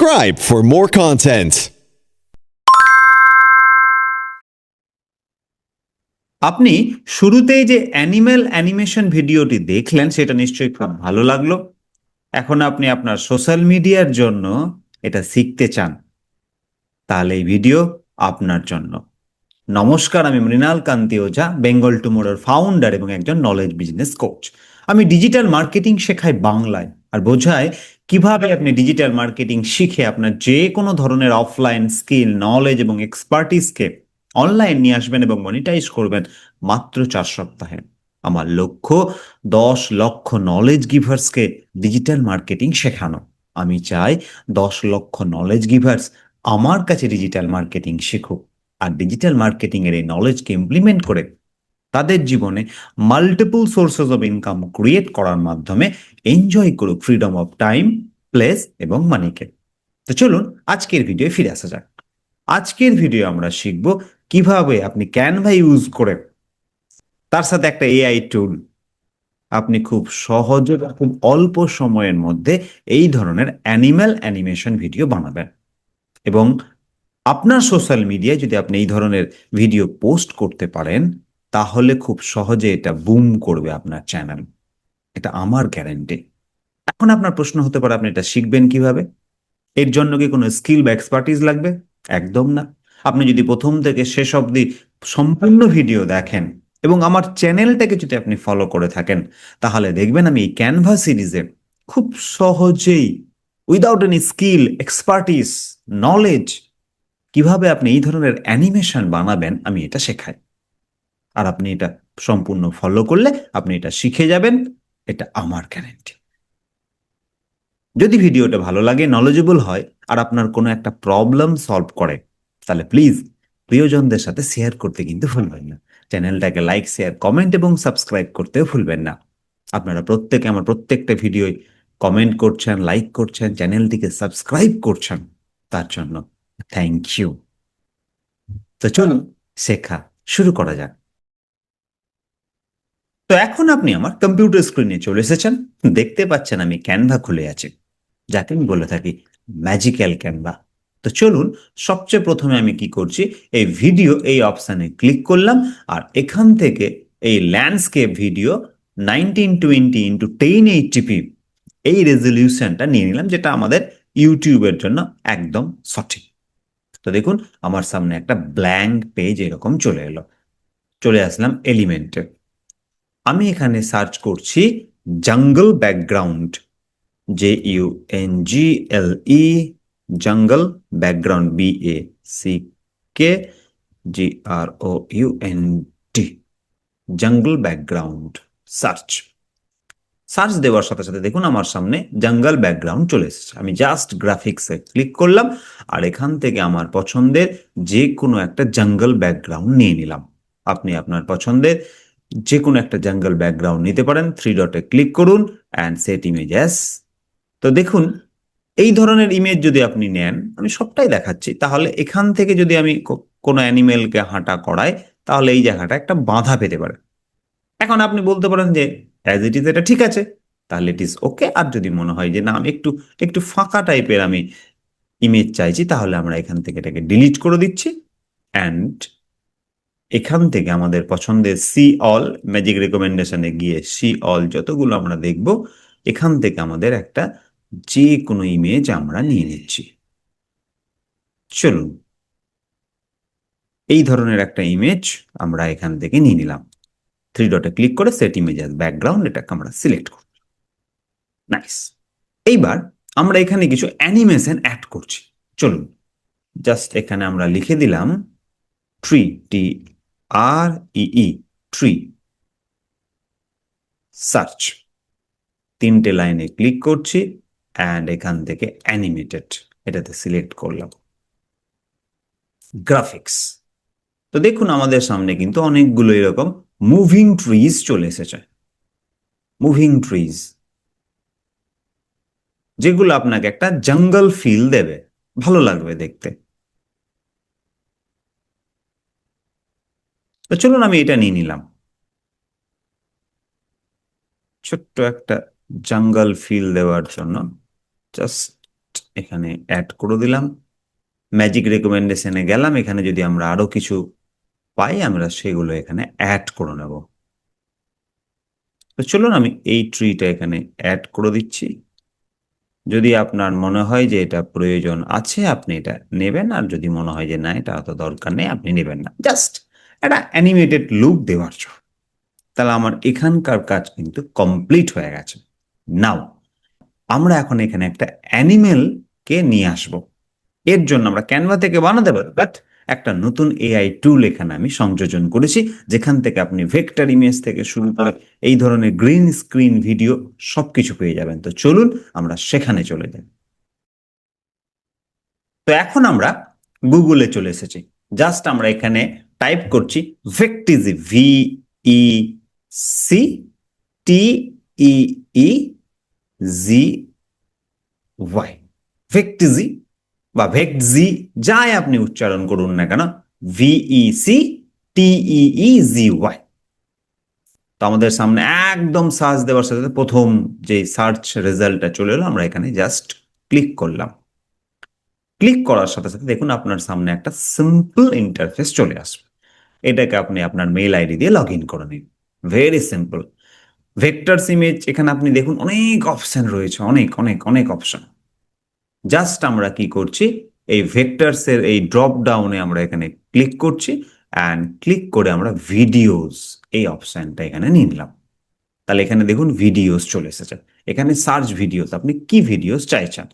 Subscribe for more content. আপনি শুরুতেই যে অ্যানিমেল অ্যানিমেশন ভিডিওটি দেখলেন, সেটা নিশ্চয়ই খুব ভালো লাগল। এখন আপনি আপনার সোশ্যাল মিডিয়ার জন্য এটা শিখতে চান, তাহলে এই ভিডিও আপনার জন্য। নমস্কার, আমি মৃণাল কান্তি ওঝা বেঙ্গল টুমোরোর ফাউন্ডার এবং একজন নলেজ বিজনেস কোচ আমি ডিজিটাল মার্কেটিং শেখাই বাংলায়, আর বোঝাই কীভাবে আপনি ডিজিটাল মার্কেটিং শিখে আপনার যে কোনো ধরনের অফলাইন স্কিল নলেজ এবং এক্সপার্টিসকে অনলাইন নিয়ে আসবেন এবং মনিটাইজ করবেন মাত্র চার সপ্তাহে। আমার লক্ষ্য, দশ লক্ষ নলেজ গিভার্সকে ডিজিটাল মার্কেটিং শেখানো। আমি চাই দশ লক্ষ নলেজ গিভার্স আমার কাছে ডিজিটাল মার্কেটিং শিখুক। আর ডিজিটাল মার্কেটিং এর এই নলেজকে ইমপ্লিমেন্ট করে তাদের জীবনে multiple sources of income create করার মাধ্যমে এনজয় করুক ফ্রিডম অফ টাইম প্লেস এবং মানিকে তো চলুন আজকের ভিডিও ফিরে আসা যাক। আজকের ভিডিও আমরা শিখব কীভাবে আপনি ক্যানভা ইউজ করে তার সাথে একটা এআই টুল আপনি খুব সহজে খুব অল্প সময়ের মধ্যে এই ধরনের অ্যানিম্যাল অ্যানিমেশন ভিডিও বানাবেন। এবং আপনার সোশ্যাল মিডিয়ায় যদি আপনি এই ধরনের ভিডিও পোস্ট করতে পারেন তাহলে খুব সহজে এটা বুম করবে আপনার চ্যানেল এটা আমার গ্যারেন্টি এখন আপনার প্রশ্ন হতে পারে, আপনি এটা শিখবেন কীভাবে? এর জন্য কি কোনো স্কিল বা এক্সপার্টিস লাগবে? একদম না। আপনি যদি প্রথম থেকে শেষ অবধি সম্পূর্ণ ভিডিও দেখেন এবং আমার চ্যানেলটাকে যদি আপনি ফলো করে থাকেন, তাহলে দেখবেন আমি এই ক্যানভা সিরিজে খুব সহজেই without any skill expertise knowledge কীভাবে আপনি এই ধরনের অ্যানিমেশন বানাবেন, আমি এটা শেখাই। আর আপনি এটা সম্পূর্ণ ফলো করলে আপনি এটা শিখে যাবেন। এটা আমার গ্যারেন্টি যদি ভিডিওটা ভালো লাগে নলেজেবল হয়, আর আপনার কোনো একটা প্রবলেম সলভ করে, তাহলে প্লিজ প্রিয়জনদের সাথে শেয়ার করতে কিন্তু ভুলবেন না। চ্যানেলটাকে লাইক শেয়ার কমেন্ট এবং সাবস্ক্রাইব করতেও ভুলবেন না। আপনারা প্রত্যেকে, আমার প্রত্যেকটা ভিডিওয় কমেন্ট করছেন লাইক করছেন চ্যানেলটিকে সাবস্ক্রাইব করছেন, তার জন্য থ্যাংক ইউ তো চলুন, শেখা শুরু করা যাক। তো এখন আপনি আমার কম্পিউটার স্ক্রিনে চলে এসেছেন। দেখতে পাচ্ছেন আমি ক্যানভা খুলে আছে। যাকে আমি বলে থাকি ম্যাজিক্যাল ক্যানভা তো চলুন, সবচেয়ে প্রথমে আমি কি করছি, এই ভিডিও এই অপশানে ক্লিক করলাম আর এখান থেকে এই landscape video nineteen twenty into ten HTP এই রেজলিউশনটা নিয়ে নিলাম, যেটা আমাদের ইউটিউবের জন্য একদম সঠিক। তো দেখুন, আমার সামনে একটা ব্ল্যাঙ্ক পেজ এরকম চলে এলো। চলে আসলাম এলিমেন্টে আমি এখানে সার্চ করছি jungle background J U N G L E jungle background B A C K G R O U N T jungle background search search দেওয়ার সাথে সাথে দেখুন আমার সামনে জঙ্গল ব্যাকগ্রাউন্ড চলে এসেছে। আমি জাস্ট গ্রাফিক্সে ক্লিক করলাম আর এখান থেকে আমার পছন্দের যে কোনো একটা জঙ্গল ব্যাকগ্রাউন্ড নিয়ে নিলাম। আপনি আপনার পছন্দের যে কোনো একটা জঙ্গল ব্যাকগ্রাউন্ড নিতে পারেন থ্রি ডটে ক্লিক করুন অ্যান্ড সেট ইমেজ অ্যাস তো দেখুন, এই ধরনের ইমেজ যদি আপনি নেন, আমি সবটাই দেখাচ্ছি, তাহলে এখান থেকে যদি আমি কোনো অ্যানিমেলকে হাঁটা করাই, তাহলে এই জায়গাটা একটা বাধা পেতে পারে। এখন আপনি বলতে পারেন যে অ্যাজ ইট ইজ এটা ঠিক আছে, তাহলে ইট ইজ ওকে আর যদি মনে হয় যে, না, আমি একটু একটু ফাঁকা টাইপের আমি ইমেজ চাইছি, তাহলে আমরা এখান থেকে এটাকে ডিলিট করে দিচ্ছি অ্যান্ড এখান থেকে আমাদের পছন্দের সি অল ম্যাজিক রেকমেন্ডেশনে গিয়ে সি অল যতগুলো আমরা দেখব, এখান থেকে আমাদের একটা যে কোনো ইমেজ আমরা নিয়ে নিচ্ছি। চলুন। এই ধরনের একটা ইমেজ আমরা এখান থেকে নিয়ে নিলাম। থ্রি ডটে ক্লিক করে সেট ইমেজ ব্যাকগ্রাউন্ড এটাকে আমরা সিলেক্ট করব। নাইস এইবার আমরা এখানে কিছু অ্যানিমেশন অ্যাড করছি। চলুন। জাস্ট এখানে আমরা লিখে দিলাম tree T R E tree search তিনটে লাইনে ক্লিক করছি অ্যান্ড এখান থেকে অ্যানিমেটেড এটাতে সিলেক্ট করলাম। গ্রাফিক্স তো দেখুন আমাদের সামনে কিন্তু অনেকগুলো এরকম মুভিং ট্রিজ চলে এসেছে। মুভিং ট্রিজ যেগুলো আপনাকে একটা জঙ্গল ফিল দেবে। ভালো লাগবে দেখতে। তো চলুন আমি এটা নিয়ে নিলাম। ছোট্ট একটা জঙ্গল ফিল দেওয়ার জন্য জাস্ট এখানে অ্যাড করে দিলাম। ম্যাজিক রেকমেন্ডেশনে গেলাম। এখানে যদি আমরা আরও কিছু পাই, আমরা সেগুলো এখানে অ্যাড করে নেব। তো চলুন আমি এই ট্রিটা এখানে অ্যাড করে দিচ্ছি। যদি আপনার মনে হয় যে এটা প্রয়োজন আছে, আপনি এটা নেবেন। আর যদি মনে হয় যে না এটা অত দরকার নেই, আপনি নেবেন না। জাস্ট একটা অ্যানিমেটেড লুক দেওয়ার জন্য। তাহলে আমার এখানকার কাজ কিন্তু কমপ্লিট হয়ে গেছে। নাও আমরা এখন এখানে একটা অ্যানিমেল কে নিয়ে আসব। এর জন্য আমরা ক্যানভা থেকে বানাতে পারি বাট একটা নতুন এআই টুল এখানে আমি সংযোজন করেছি, যেখান থেকে আপনি ভেক্টর ইমেজ থেকে শুরু করে এই ধরনের গ্রিন স্ক্রিন ভিডিও সবকিছু পেয়ে যাবেন। তো চলুন আমরা সেখানে চলে যাই। তো এখন আমরা গুগলে চলে এসেছি। জাস্ট আমরা এখানে টাইপ করছি Vecteezy V E C T E E Z Y Vecteezy বা ভেক্টজি যাই আপনি উচ্চারণ করুন না কেন ভিই সি টিই জি ওয়াই তো আমাদের সামনে একদম সার্চ দেওয়ার সাথে সাথে প্রথম যে সার্চ রেজাল্টটা চলে এলো, আমরা এখানে জাস্ট ক্লিক করলাম। ক্লিক করার সাথে সাথে দেখুন আপনার সামনে একটা সিম্পল ইন্টারফেস চলে আসবে। এটাকে আপনি আপনার মেল আইডি দিয়ে লগ ইন করে নিন। ভেরি সিম্পল ভেক্টরস ইমেজ এখানে আপনি দেখুন অনেক অপশন রয়েছে, অনেক অনেক অনেক অপশন জাস্ট আমরা কি করছি? এই ভেক্টরস এর এই ড্রপ ডাউনে আমরা এখানে ক্লিক করছি অ্যান্ড ক্লিক করে আমরা ভিডিওস এই অপশনটা এখানে নিয়ে নিলাম। তাহলে এখানে দেখুন ভিডিওস চলে এসেছে। এখানে সার্চ ভিডিওস আপনি কি ভিডিওস চাইছেন?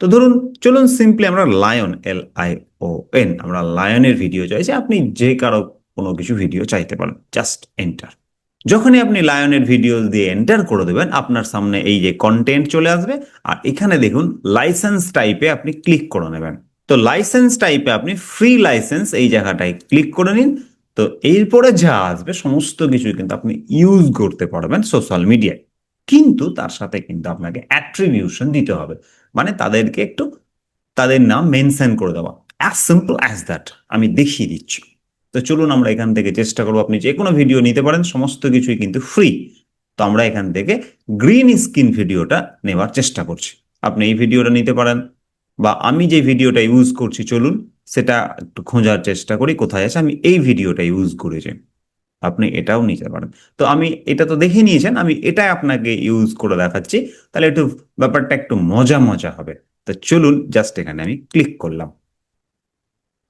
তো ধরুন, চলুন সিম্পলি আমরা lion L I O N আমরা লায়নের ভিডিও চাইছি। আপনি যে কারও কোনো কিছু ভিডিও চাইতে পারেন। জাস্ট এন্টার যখনই আপনি লায়নের ভিডিও দিয়ে এন্টার করে দেবেন, আপনার সামনে এই যে কন্টেন্ট চলে আসবে, আর এখানে দেখুন লাইসেন্স টাইপে আপনি ক্লিক করে নেবেন। তো লাইসেন্স টাইপে আপনি ফ্রি লাইসেন্স এই জায়গাটায় ক্লিক করে নিন। তো এরপরে যা আসবে, সমস্ত কিছু কিন্তু আপনি ইউজ করতে পারবেন সোশ্যাল মিডিয়ায় কিন্তু তার সাথে কিন্তু আপনাকে অ্যাট্রিবিউশন দিতে হবে। মানে তাদেরকে একটু তাদের নাম মেনশন করে দেওয়া। অ্যাজ সিম্পল অ্যাজ দ্যাট আমি দেখিয়ে দিচ্ছি। তো চলুন আমরা এখান থেকে চেষ্টা করব, আপনি যে কোনো ভিডিও নিতে পারেন, সমস্ত কিছুই কিন্তু ফ্রি তো আমরা এখান থেকে গ্রিন স্ক্রিন ভিডিওটা নেওয়ার চেষ্টা করছি। আপনি এই ভিডিওটা নিতে পারেন, বা আমি যে ভিডিওটা ইউজ করছি, চলুন সেটা একটু খোঁজার চেষ্টা করি, কোথায় আছে, আমি এই ভিডিওটা ইউজ করেছি। আপনি এটাও নিতে পারেন। তো আমি এটা তো দেখে নিয়েছেন, আমি এটা আপনাকে ইউজ করে দেখাচ্ছি। তাহলে একটু ব্যাপারটা একটু মজা মজা হবে। তো চলুন জাস্ট এখানে আমি ক্লিক করলাম।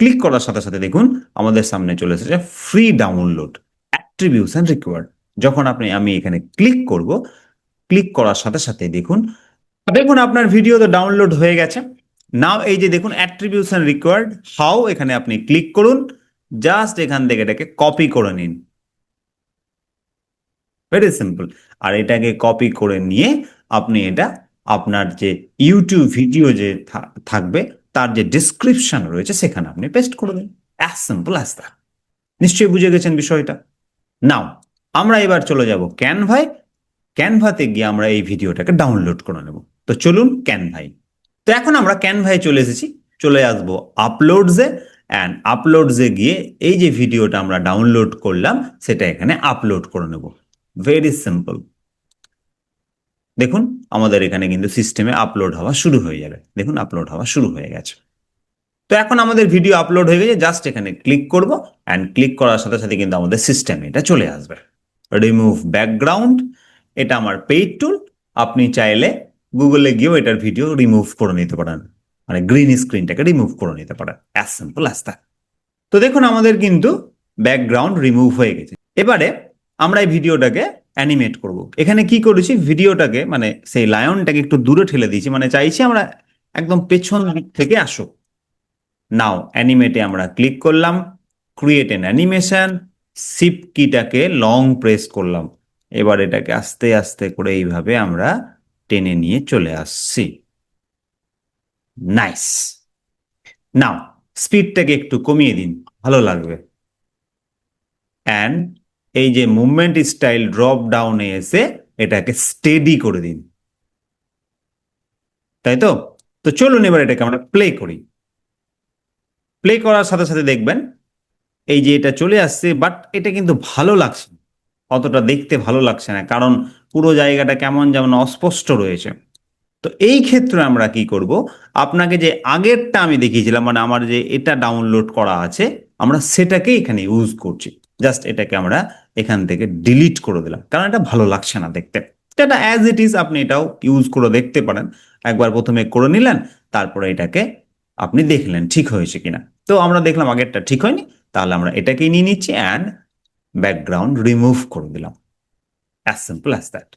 ক্লিক করার সাথে সাথে দেখুন আমাদের সামনে চলে এসেছে ফ্রি ডাউনলোড অ্যাট্রিবিউশন রিকোয়ার্ড যখন আপনি, আমি এখানে ক্লিক করব, ক্লিক করার সাথে সাথে দেখুন দেখুন আপনার ভিডিও তো ডাউনলোড হয়ে গেছে। নাও এই যে দেখুন অ্যাট্রিবিউশন রিকোয়ার্ড হাউ এখানে আপনি ক্লিক করুন জাস্ট এখান থেকে এটাকে কপি করে নিন। ভেরি সিম্পল আর এটাকে কপি করে নিয়ে আপনি এটা আপনার যে ইউটিউব ভিডিও যে থাকবে তার যে ডিসক্রিপশন রয়েছে সেখানে আপনি পেস্ট করে দিন। অ্যাজ সিম্পল অ্যাজ দ্যাট নিশ্চয়ই বুঝে গেছেন বিষয়টা? নাও আমরা এবার চলে যাব ক্যানভায় ক্যানভাতে গিয়ে আমরা এই ভিডিওটাকে ডাউনলোড করে নেব। তো চলুন ক্যানভাই তো এখন আমরা ক্যানভাই চলে এসেছি। চলে আসব আপলোডসে অ্যান্ড আপলোডসে গিয়ে এই যে ভিডিওটা আমরা ডাউনলোড করলাম, সেটা এখানে আপলোড করে নেব। ভেরি সিম্পল দেখুন, আমাদের এখানে কিন্তু সিস্টেমে আপলোড হওয়া শুরু হয়ে যাবে। দেখুন আপলোড হওয়া শুরু হয়ে গেছে। তো এখন আমাদের ভিডিও আপলোড হয়ে গেছে জাস্ট এখানে ক্লিক করব অ্যান্ড ক্লিক করার সাথে সাথে কিন্তু আমাদের সিস্টেমে এটা চলে আসবে। রিমুভ ব্যাকগ্রাউন্ড এটা আমার পেইড টুল আপনি চাইলে গুগলে গিয়েও এটার ভিডিও রিমুভ করে নিতে পারেন। মানে গ্রিন স্ক্রিনটাকে রিমুভ করে নিতে পারেন। অ্যাজ সিম্পল অ্যাজ দ্যাট তো দেখুন, আমাদের কিন্তু ব্যাকগ্রাউন্ড রিমুভ হয়ে গেছে। এবারে আমরা এই ভিডিওটাকে অ্যানিমেট করব। এখানে কি করেছি? ভিডিওটাকে মানে সেই লায়নটাকে একটু দূরে ঠেলে দিয়েছি। মানে চাইছি আমরা একদম পেছন দিক থেকে আসো নাও অ্যানিমেটে আমরা ক্লিক করলাম ক্রিয়েট এন অ্যানিমেশন সিপ কিটাকে লং প্রেস করলাম। এবার এটাকে আস্তে আস্তে করে এইভাবে আমরা টেনে নিয়ে চলে আসছি। নাইস নাও স্পিডটাকে একটু কমিয়ে দিন, ভালো লাগবে। অ্যান্ড এই যে মুভমেন্ট স্টাইল ড্রপ ডাউনে এসে এটাকে স্টেডি করে দিন। তাই তো? তো চলুন এবার এটাকে আমরা প্লে করি। প্লে করার সাথে সাথে দেখবেন, এই যে এটা চলে আসছে বাট এটা কিন্তু ভালো লাগছে অতটা দেখতে ভালো লাগছে না, কারণ পুরো জায়গাটা কেমন যেমন অস্পষ্ট রয়েছে। তো এই ক্ষেত্রে আমরা কি করব? আপনাকে যে আগেরটা আমি দেখিয়েছিলাম মানে আমার যে এটা ডাউনলোড করা আছে, আমরা সেটাকে এখানে ইউজ করছি। জাস্ট এটাকে আমরা এখান থেকে ডিলিট করে দিলাম। কারণ এটা ভালো লাগছে না দেখতে। এটা অ্যাজ ইট ইজ আপনি এটাও ইউজ করে দেখতে পারেন। একবার প্রথমে করে নিলেন, তারপরে এটাকে আপনি দেখলেন ঠিক হয়েছে কিনা। তো আমরা দেখলাম আগেরটা ঠিক হয়নি, তাহলে আমরা এটাকেই নিয়ে নিচ্ছি অ্যান্ড ব্যাকগ্রাউন্ড রিমুভ করে দিলাম। অ্যাজ সিম্পল অ্যাজ দ্যাট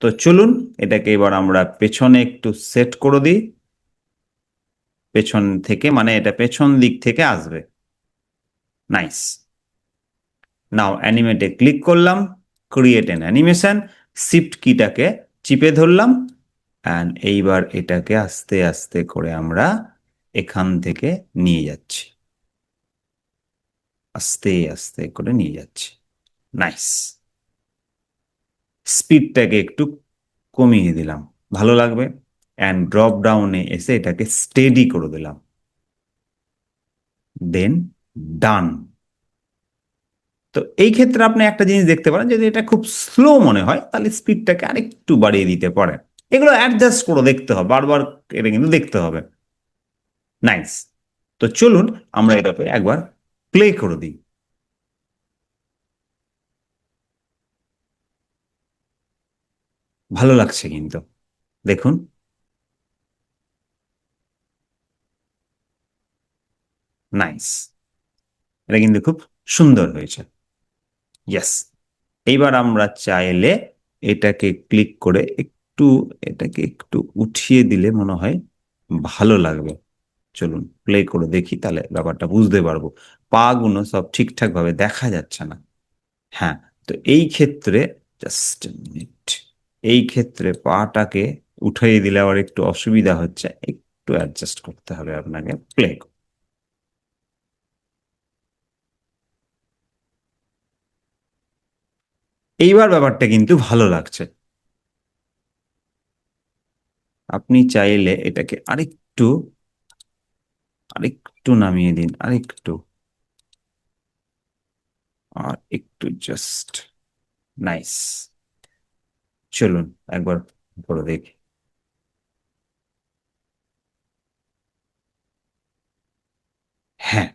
তো চলুন, এটাকে এবার আমরা পেছনে একটু সেট করে দিই। পেছন থেকে মানে এটা পেছন দিক থেকে আসবে। নাইস নাও অ্যানিমেটে ক্লিক করলাম ক্রিয়েট এন অ্যানিমেশন শিফট কিটাকে চিপে ধরলাম অ্যান্ড এইবার এটাকে আস্তে আস্তে করে আমরা এখান থেকে নিয়ে যাচ্ছি। আস্তে আস্তে করে নিয়ে যাচ্ছি। নাইস স্পিডটাকে একটু কমিয়ে দিলাম। ভালো লাগবে। অ্যান্ড ড্রপ ডাউনে এসে এটাকে স্টেডি করে দিলাম। দেন ডান তো এই ক্ষেত্রে আপনি একটা জিনিস দেখতে পারেন, যদি এটা খুব স্লো মনে হয়, তাহলে স্পিডটাকে আরেকটু বাড়িয়ে দিতে পারেন। এগুলো অ্যাডজাস্ট করে দেখতে হবে, বারবার এটা কিন্তু দেখতে হবে। নাইস তো চলুন আমরা এটাকে একবার প্লে করে দিই। ভালো লাগছে কিন্তু। দেখুন। নাইস এটা কিন্তু খুব সুন্দর হয়েছে। ইয়েস এইবার আমরা চাইলে এটাকে ক্লিক করে একটু, এটাকে একটু উঠিয়ে দিলে মনে হয় ভালো লাগবে। চলুন প্লে করে দেখি, তাহলে ব্যাপারটা বুঝতে পারব। পা গুলো সব ঠিকঠাক ভাবে দেখা যাচ্ছে না। হ্যাঁ তো এই ক্ষেত্রে জাস্ট মিনিট এই ক্ষেত্রে পাটাকে উঠিয়ে দিলে আবার একটু অসুবিধা হচ্ছে, একটু অ্যাডজাস্ট করতে হবে আপনাকে প্লে এইবার ব্যাপারটা কিন্তু ভালো লাগছে। আপনি চাইলে এটাকে আরেকটু আরেকটু নামিয়ে দিন, আরেকটু। আর একটু জাস্ট নাইস চলুন একবার করে দেখি। হ্যাঁ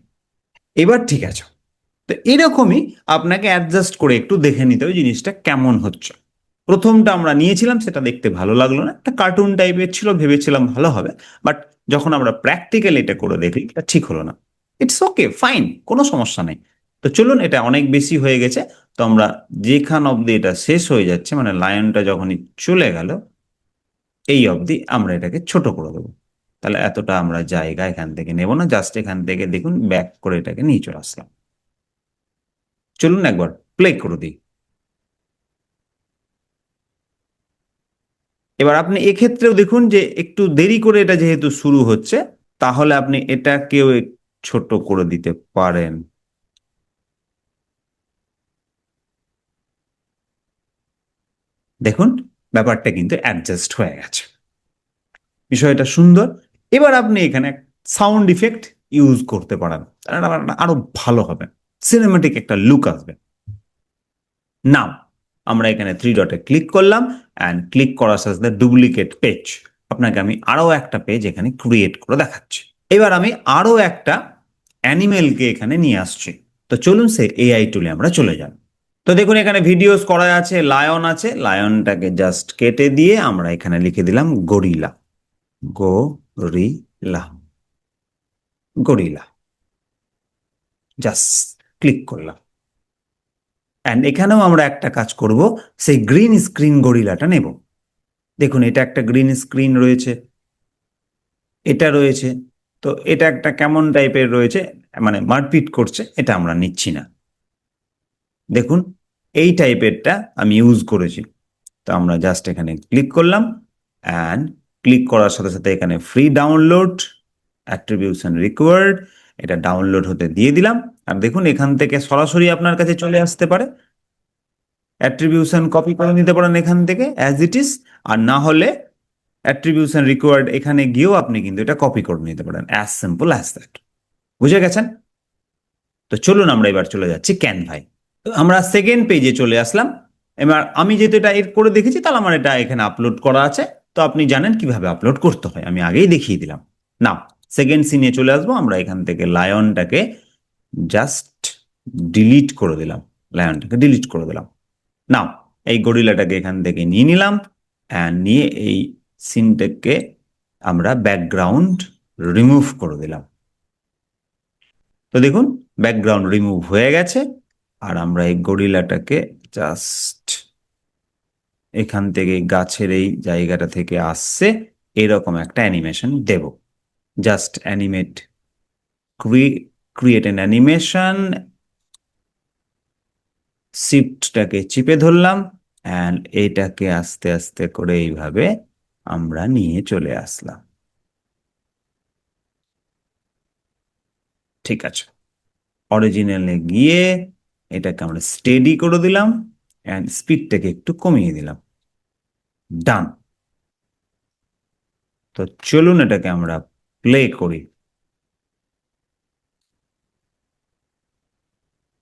এবার ঠিক আছে। তো এরকমই আপনাকে অ্যাডজাস্ট করে একটু দেখে নিতে হবে জিনিসটা কেমন হচ্ছে। প্রথমটা আমরা নিয়েছিলাম, সেটা দেখতে ভালো লাগল না। একটা কার্টুন টাইপের ছিল, ভেবেছিলাম ভালো হবে। বাট যখন আমরা প্র্যাকটিক্যাল এটা করে দেখি, এটা ঠিক হলো না। ইটস ওকে ফাইন কোনো সমস্যা নেই। তো চলুন, এটা অনেক বেশি হয়ে গেছে। তো আমরা যেখান অবধি এটা শেষ হয়ে যাচ্ছে মানে লায়নটা যখনই চলে গেল, এই অবধি আমরা এটাকে ছোট করে দেবো। তাহলে এতটা আমরা জায়গা এখান থেকে নেব না জাস্ট এখান থেকে দেখুন ব্যাক করে এটাকে নিয়ে চলে আসলাম। চলুন একবার প্লে করে দিই। এবার আপনি এক্ষেত্রেও দেখুন যে একটু দেরি করে এটা যেহেতু শুরু হচ্ছে, তাহলে আপনি এটাকেও ছোট করে দিতে পারেন। দেখুন, ব্যাপারটা কিন্তু অ্যাডজাস্ট হয়ে গেছে। বিষয়টা সুন্দর। এবার আপনি এখানে সাউন্ড ইফেক্ট ইউজ করতে পারেন। তাহলে আরও ভালো হবে। সিনেমাটিক একটা লুক আসবে। নাও আমরা এখানে থ্রি ডটে ক্লিক করলাম অ্যান্ড ক্লিক করার সাথে ডুপ্লিকেট পেজ আপনাকে আমি আরও একটা পেজ এখানে ক্রিয়েট করে দেখাচ্ছি। এবার আমি আরও একটা অ্যানিমেলকে এখানে নিয়ে আসছি। তো চলুন সে এআই টুলে আমরা চলে যাব তো দেখুন এখানে ভিডিওস করা আছে লায়ন আছে। লায়নটাকে জাস্ট কেটে দিয়ে আমরা এখানে লিখে দিলাম gorilla gorilla gorilla just click করলাম। অ্যান্ড এখানেও আমরা একটা কাজ করব, সেই গ্রিন স্ক্রিন গরিলাটা নেব। দেখুন, এটা একটা গ্রিন স্ক্রিন রয়েছে। এটা রয়েছে। তো এটা একটা কেমন টাইপের রয়েছে? মানে মারপিট করছে, এটা আমরা নিচ্ছি না। দেখুন, এই টাইপেরটা আমি ইউজ করেছি। তো আমরা জাস্ট এখানে ক্লিক করলাম অ্যান্ড ক্লিক করার সাথে সাথে এখানে ফ্রি ডাউনলোড অ্যাট্রিবিউশন রিকোয়ার্ড এটা ডাউনলোড হতে দিয়ে দিলাম। আর দেখুন, এখান থেকে সরাসরি আপনার কাছে চলে আসতে পারে। অ্যাট্রিবিউশন কপি করে নিতে পারেন এখান থেকে অ্যাজ ইট ইজ আর না হলে অ্যাট্রিবিউশন রিকোয়ার্ড এখানে গিয়েও আপনি কিন্তু এটা কপি করে নিতে পারেন অ্যাজ সিম্পল অ্যাজ দ্যাট বুঝে গেছেন? তো চলুন আমরা এবার চলে যাচ্ছি ক্যানভাই আমরা সেকেন্ড পেজে চলে আসলাম। এবার আমি যেহেতু এটা এর করে দেখেছি, তাহলে আমার এটা এখানে আপলোড করা আছে। তো আপনি জানেন কীভাবে আপলোড করতে হয়, আমি আগেই দেখিয়ে দিলাম। না সেকেন্ড সিনে চলে আসব, আমরা এখান থেকে লায়নটাকে জাস্ট ডিলিট করে দিলাম লায়নটাকে ডিলিট করে দিলাম। নাও এই গরিলাটাকে এখান থেকে নিয়ে নিলাম অ্যান্ড নিয়ে এই সিনটাকে আমরা ব্যাকগ্রাউন্ড রিমুভ করে দিলাম। তো দেখুন ব্যাকগ্রাউন্ড রিমুভ হয়ে গেছে আর আমরা এই গরিলাটাকে জাস্ট এখান থেকে গাছের এই জায়গাটা থেকে আসছে, এরকম একটা animation Dev. Just animate create an animation শিফটটাকে চিপে ধরলাম অ্যান্ড এটাকে আস্তে আস্তে করে এইভাবে আমরা নিয়ে চলে আসলাম। ঠিক আছে। অরিজিনালে গিয়ে এটাকে আমরা স্টেডি করে দিলাম অ্যান্ড স্পিডটাকে একটু কমিয়ে দিলাম। ডান তো চলুন এটাকে আমরা প্লে করি।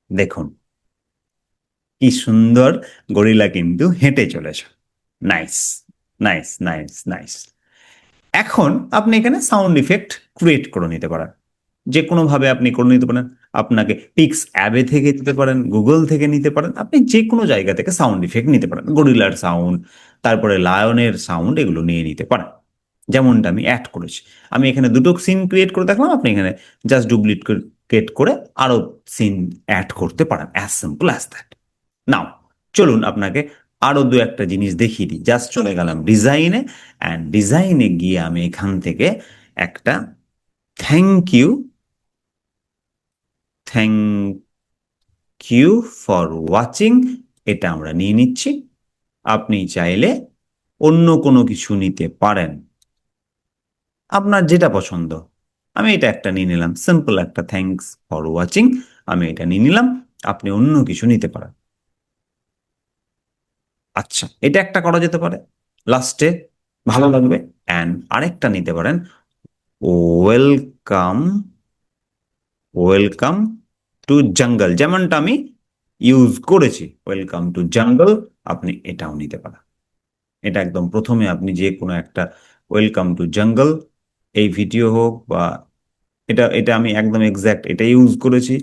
দেখুন, কি সুন্দর গরিলা কিন্তু হেঁটে চলেছে। নাইস নাইস নাইস নাইস এখন আপনি এখানে সাউন্ড ইফেক্ট ক্রিয়েট করে নিতে পারেন। যে কোনোভাবে আপনি করে নিতে পারেন, আপনাকে পিক্স অ্যাবে থেকে নিতে পারেন গুগল থেকে নিতে পারেন, আপনি যে কোনো জায়গা থেকে সাউন্ড ইফেক্ট নিতে পারেন। গরিলার সাউন্ড তারপরে লায়নের সাউন্ড এগুলো নিয়ে নিতে পারেন। যেমনটা আমি অ্যাড করেছি। আমি এখানে দুটো সিন ক্রিয়েট করে দেখলাম, আপনি এখানে জাস্ট ডুপ্লিকেট করে আরও সিন অ্যাড করতে পারেন as simple as that now চলুন আপনাকে আরও দু একটা জিনিস দেখিয়ে দিই। জাস্ট চলে গেলাম ডিজাইনে অ্যান্ড ডিজাইনে গিয়ে আমি এখান থেকে একটা thank you thank you for watching এটা আমরা নিয়ে নিচ্ছি। আপনি চাইলে অন্য কোনো কিছু নিতে পারেন। আপনার যেটা পছন্দ। আমি এটা একটা নিয়ে নিলাম। সিম্পল একটা থ্যাঙ্কস ফর ওয়াচিং আমি এটা নিয়ে নিলাম। আপনি অন্য কিছু নিতে পারেন। আচ্ছা এটা একটা করা যেতে পারে। লাস্টে ভালো লাগবে। অ্যান্ড আরেকটা নিতে পারেন। ওয়েলকাম ওয়েলকাম টু জঙ্গল যেমনটা আমি ইউজ করেছি। ওয়েলকাম টু জঙ্গল আপনি এটাও নিতে পারেন। এটা একদম প্রথমে আপনি যে কোনো একটা ওয়েলকাম টু জঙ্গল এই ভিডিও হোক বা এটা এটা আমি একদম এক্স্যাক্ট এটা ইউজ করেছি।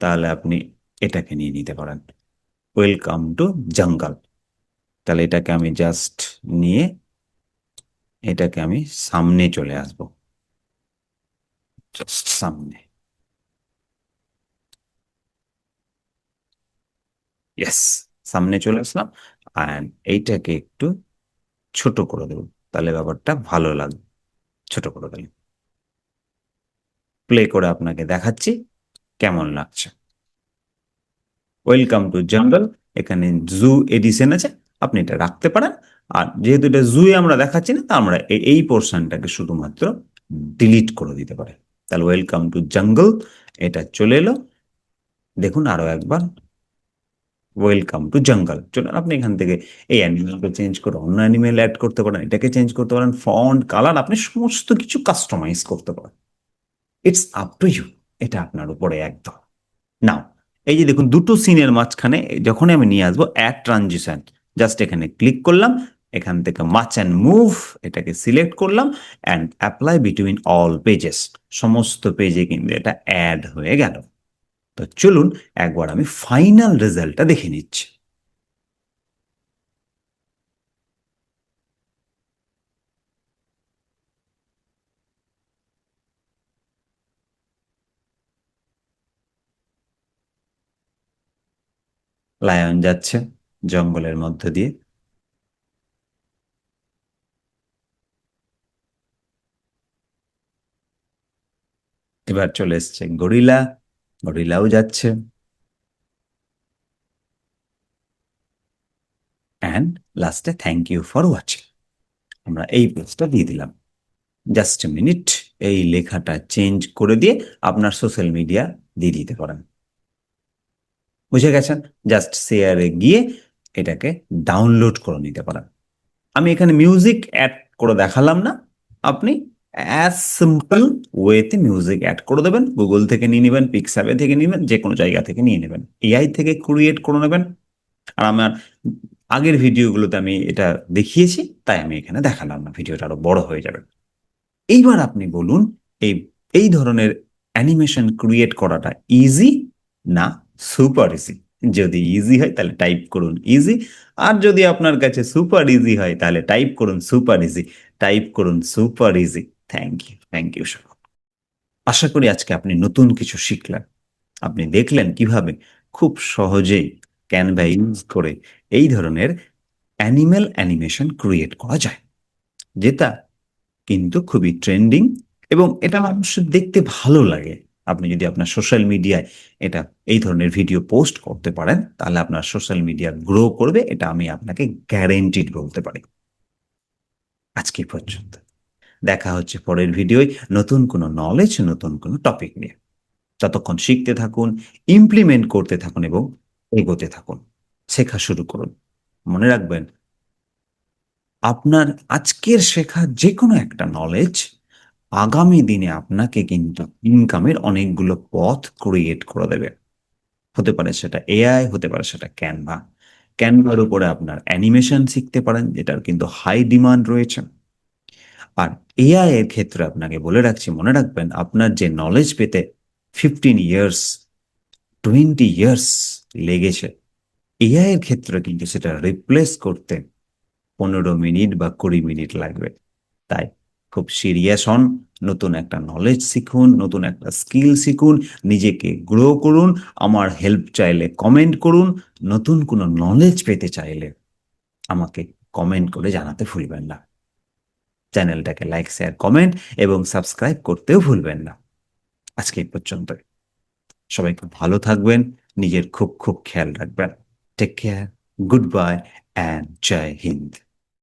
তাহলে আপনি এটাকে নিয়ে নিতে পারেন। ওয়েলকাম টু জঙ্গল তাহলে এটাকে আমি জাস্ট নিয়ে এটাকে আমি সামনে চলে আসব। জাস্ট সামনে। ইয়েস সামনে চলে আসলাম। অ্যান্ড এইটাকে একটু ছোট করে দেব। তাহলে ব্যাপারটা ভালো লাগবে। ছোট করে দিলাম প্লে করে আপনাকে দেখাচ্ছি কেমন লাগছে। ওয়েলকাম টু জঙ্গল এখানে জু এডিশন আছে, আপনি এটা রাখতে পারেন। আর যেহেতু এটা জুয়ে আমরা দেখাচ্ছি না, তা আমরা এই পোর্শনটাকে শুধুমাত্র ডিলিট করে দিতে পারি। তাহলে ওয়েলকাম টু জঙ্গল এটা চলে এলো। দেখুন আরও একবার। ওয়েলকাম টু জঙ্গল চলুন আপনি এখান থেকে এই অ্যানিমেলকে চেঞ্জ করে অন্য অ্যানিমেল অ্যাড করতে পারেন, এটাকে চেঞ্জ করতে পারেন ফন্ট কালার আপনি সমস্ত কিছু কাস্টমাইজ করতে পারেন। ইটস আপ টু ইউ এটা আপনার উপরে একদম। নাও এই যে দেখুন, দুটো সিনের মাঝখানে যখনই আমি নিয়ে আসব অ্যাড ট্রানজিশন জাস্ট এখানে ক্লিক করলাম, এখান থেকে মাচ অ্যান্ড মুভ এটাকে সিলেক্ট করলাম and apply between all pages সমস্ত পেজে কিন্তু এটা অ্যাড হয়ে গেল। তো চলুন, একবার আমি ফাইনাল রেজাল্টটা দেখে নিচ্ছি। লায়ন যাচ্ছে জঙ্গলের মধ্য দিয়ে। এবার চলে এসছে গরিলা, গরিলাও যাচ্ছে। অ্যান্ড লাস্টে থ্যাংক ইউ ফর ওয়াচিং আমরা এই পেজটা দিয়ে দিলাম। জাস্ট মিনিট এই লেখাটা চেঞ্জ করে দিয়ে আপনার সোশ্যাল মিডিয়া দিয়ে দিতে পারেন। বুঝে গেছেন? জাস্ট শেয়ারে গিয়ে এটাকে ডাউনলোড করে নিতে পারেন। আমি এখানে মিউজিক অ্যাড করে দেখালাম না। আপনি অ্যাজ সিম্পল ওয়েতে মিউজিক অ্যাড করে দেবেন। গুগল থেকে নিয়ে নেবেন পিক্সাবে থেকে নেবেন যে কোনো জায়গা থেকে নিয়ে নেবেন। এআই থেকে ক্রিয়েট করে নেবেন। আর আমার আগের ভিডিওগুলোতে আমি এটা দেখিয়েছি, তাই আমি এখানে দেখালাম না। ভিডিওটা আরও বড় হয়ে যাবে। এইবার আপনি বলুন, এই এই ধরনের অ্যানিমেশন ক্রিয়েট করাটা ইজি না সুপার ইজি যদি ইজি হয়, তাহলে টাইপ করুন ইজি আর যদি আপনার কাছে সুপার ইজি হয়, তাহলে টাইপ করুন সুপার ইজি টাইপ করুন super easy thank you thank you সকল আশা করি আজকে আপনি নতুন কিছু শিখলেন। আপনি দেখলেন কীভাবে খুব সহজেই ক্যানভা ইউজ করে এই ধরনের অ্যানিমেল অ্যানিমেশন ক্রিয়েট করা যায়। যেটা কিন্তু খুবই ট্রেন্ডিং এবং এটা মানুষের দেখতে ভালো লাগে। আপনি যদি আপনার সোশ্যাল মিডিয়ায় এটা, এই ধরনের ভিডিও পোস্ট করতে পারেন, তাহলে আপনার সোশ্যাল মিডিয়া গ্রো করবে, এটা আমি আপনাকে গ্যারেন্টিড বলতে পারি। আজকে পর্যন্ত। দেখা হচ্ছে পরের ভিডিওয় নতুন কোনো নলেজ নতুন কোনো টপিক নিয়ে। ততক্ষণ শিখতে থাকুন ইমপ্লিমেন্ট করতে থাকুন এবং এগোতে থাকুন। শেখা শুরু করুন। মনে রাখবেন, আপনার আজকের শেখা যে কোনো একটা নলেজ আগামী দিনে আপনাকে কিন্তু ইনকামের অনেকগুলো পথ ক্রিয়েট করে দেবে। হতে পারে সেটা এআই হতে পারে সেটা ক্যানভা ক্যানভার উপরে আপনার অ্যানিমেশন শিখতে পারেন, যেটার কিন্তু হাই ডিমান্ড রয়েছে। আর এআই এর ক্ষেত্রে আপনাকে বলে রাখছি, মনে রাখবেন, আপনার যে নলেজ পেতে ফিফটিন ইয়ার্স টোয়েন্টি ইয়ার্স লেগেছে। এআই এর ক্ষেত্রে কিন্তু সেটা রিপ্লেস করতে পনেরো মিনিট বা কুড়ি মিনিট লাগবে। তাই খুব সিরিয়াস হন, নতুন একটা নলেজ শিখুন, নতুন একটা স্কিল শিখুন, নিজেকে গ্রো করুন, আমার হেল্প চাইলে কমেন্ট করুন, নতুন কোনো নলেজ পেতে চাইলে আমাকে কমেন্ট করে জানাতে ভুলবেন না। চ্যানেলটাকে লাইক শেয়ার কমেন্ট এবং সাবস্ক্রাইব করতেও ভুলবেন না। আজকে এই পর্যন্ত সবাই খুব ভালো থাকবেন, নিজের খুব খুব খেয়াল রাখবেন। Take care good bye and Joy Hind.